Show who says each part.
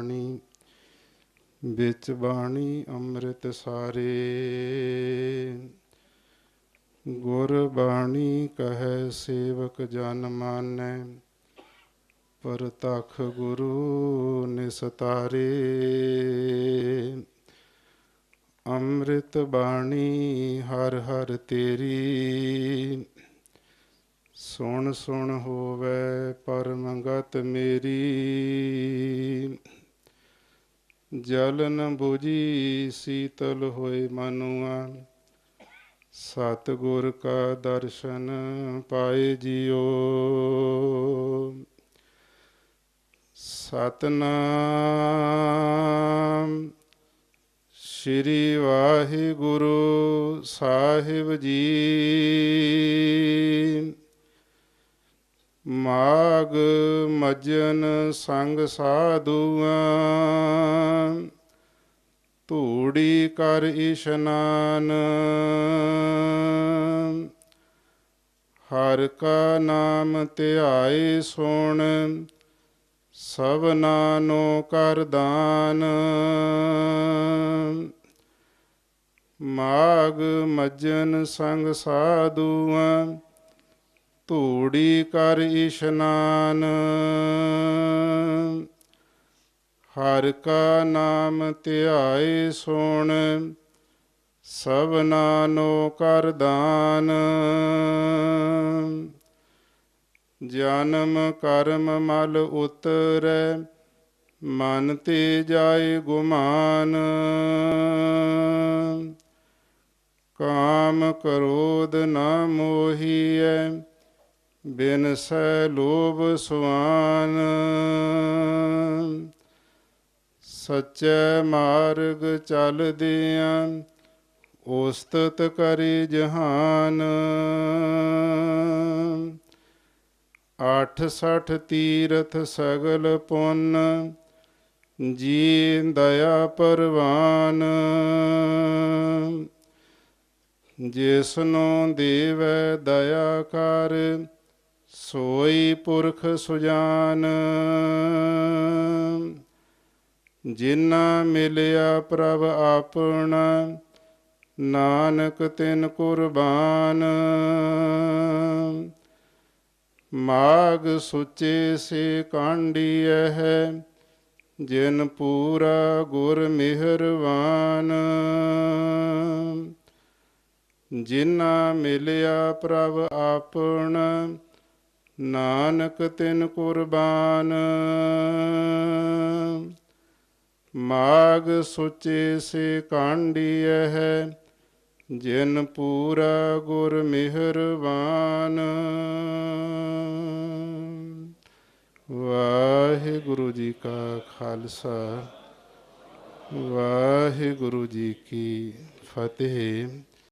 Speaker 1: ਬਾਣੀ, ਵਿੱਚ ਬਾਣੀ ਅੰਮ੍ਰਿਤ ਸਾਰੇ। ਗੁਰ ਬਾਣੀ ਕਹੈ, ਸੇਵਕ ਜਨ ਮਾਨੈ ਪਰਤਖ ਗੁਰੂ ਨਿਸਤਾਰੇ। ਅੰਮ੍ਰਿਤ ਬਾਣੀ ਹਰ ਹਰ ਤੇਰੀ, ਸੁਣ ਸੁਣ ਹੋਵੇ ਪਰਮ ਗਤ ਮੇਰੀ। ਜਲਨ ਨ 부ਜੀ ਸੀਤਲ ਹੋਏ ਮਨੁਆ। ਸਤ ਗੁਰ ਕਾ ਦਰਸ਼ਨ ਪਾਏ ਜਿਉ ਸਤਨਾਮ ਸ੍ਰੀ ਵਾਹਿਗੁਰੂ ਸਾਹਿਬ ਜੀ। ਮਾਗ ਮਜਨ ਸੰਗ ਸਾਧੂਆਂ। ਧੂੜੀ ਕਰ ਇਸ਼ਨਾਨ ਹਰ ਕਾ ਨਾਮ ਧਿਆਏ ਸੁਣ ਸਭਨਾ ਨੋ ਕਰ ਦਾਨ। ਮਾਗ ਮੱਜਨ ਸੰਗ ਸਾਧੂਆਂ, ਧੂੜੀ ਕਰ ਇਸ਼ਨਾਨ ਹਰ ਕਾ ਨਾਮ ਧਿਆਏ ਸੁਣ ਸਭਨਾ ਨੋ ਕਰ ਦਾਨ। ਜਨਮ ਕਰਮ ਮਲ ਉਤਰੈ, ਮਨ ਤੇ ਜਾਏ ਗੁਮਾਨ। ਕਾਮ ਕਰੋਧ ਨ ਮੋਹੀਐ, ਬਿਨ ਸੈ ਲੋਭ ਸੁਆਨ। ਸਚੈ ਮਾਰਗ ਚਲਦਿਆਂ ਉਸਤਤ ਕਰੀ ਜਹਾਨ। ਆਠ ਸਠ ਤੀਰਥ ਸਗਲ ਪੁੰਨ ਜੀ ਦਇਆ ਪਰਵਾਨ। ਜਿਸਨੂੰ ਦੇਵੈ ਦਇਆ ਕਰ, ਸੋਈ ਪੁਰਖ ਸੁਜਾਨ। ਜਿਨਾ ਮਿਲਿਆ ਪ੍ਰਭ ਆਪਣਾ, ਨਾਨਕ ਤਿਨ ਕੁਰਬਾਨ। ਮਾਗ ਸੁਚੇ ਸੇ ਕਾਂਡੀ ਹੈ, ਜਿਨ ਪੂਰਾ ਗੁਰ ਮਿਹਰਵਾਨ। ਜਿਨਾ ਮਿਲਿਆ ਪ੍ਰਭ ਆਪਣਾ, ਨਾਨਕ ਤਿਨ ਕੁਰਬਾਨ। ਮਾਗ ਸੁਚੇ ਸੇ ਕਾਂਡੀ ਹੈ, ਜਿਨ ਪੂਰਾ ਗੁਰ ਮਿਹਰਬਾਨ ਵਾਹਿਗੁਰੂ ਜੀ ਕਾ ਖਾਲਸਾ, ਵਾਹਿਗੁਰੂ ਜੀ ਕੀ ਫਤਿਹ।